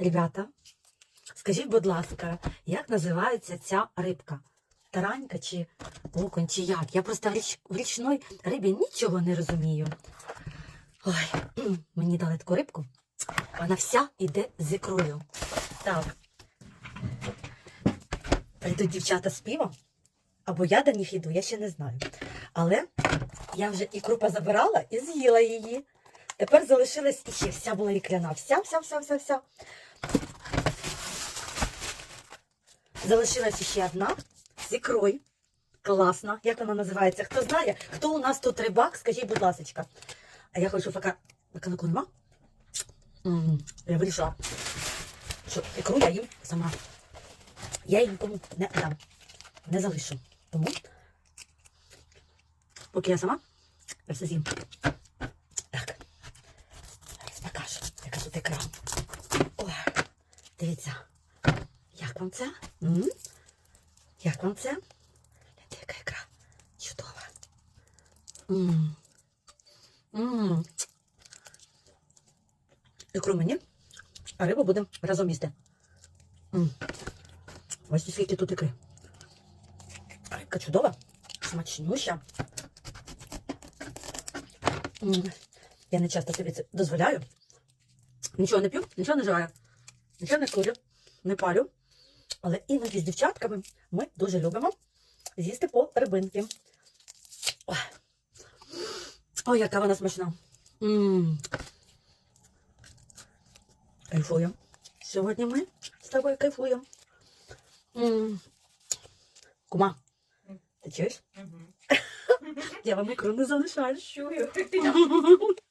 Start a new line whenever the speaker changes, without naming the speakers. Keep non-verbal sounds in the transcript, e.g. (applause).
Ребята, скажіть, будь ласка, як називається ця рибка? Таранька чи окунь, чи як? Я просто в, річ... в річної рибі нічого не розумію. Ой, мені дали таку рибку. Вона вся іде з ікрою. Так. Прийдуть дівчата з півом, або я до них йду, я ще не знаю. Але я вже ікру позабирала і з'їла її. Тепер залишилась іще вся була ікряна. Вся, вся, вся, вся, вся. Залишилась ще одна з ікрою. Класна. Як вона називається? Хто знає? Хто у нас тут рибак? Скажіть, будь ласка. А я хочу поки бакалаку нема. Я вирішила, що ікру я їм сама. Я її нікому не дам. Не залишу. Тому, поки я сама, я все з'їм. Тут. Ой, дивіться. Як вам це? М? Як вам це? Гляньте, яка ікра. Чудова. М. М. Ікру мені, а рибу будемо разом їсти. М. Ось скільки тут ікри. Рибка чудова, смачнюща. М. Я не часто собі це дозволяю. Нічого не п'ю, нічого не жаю, нічого не курю, не палю. Але іноді з дівчатками ми дуже любимо з'їсти по рибинки. Ой, яка вона смачна. Кайфуємо. Сьогодні ми з тобою кайфуємо. Кума, ти чуєш? Я вам ікру не залишаю.
Чую. (laughs)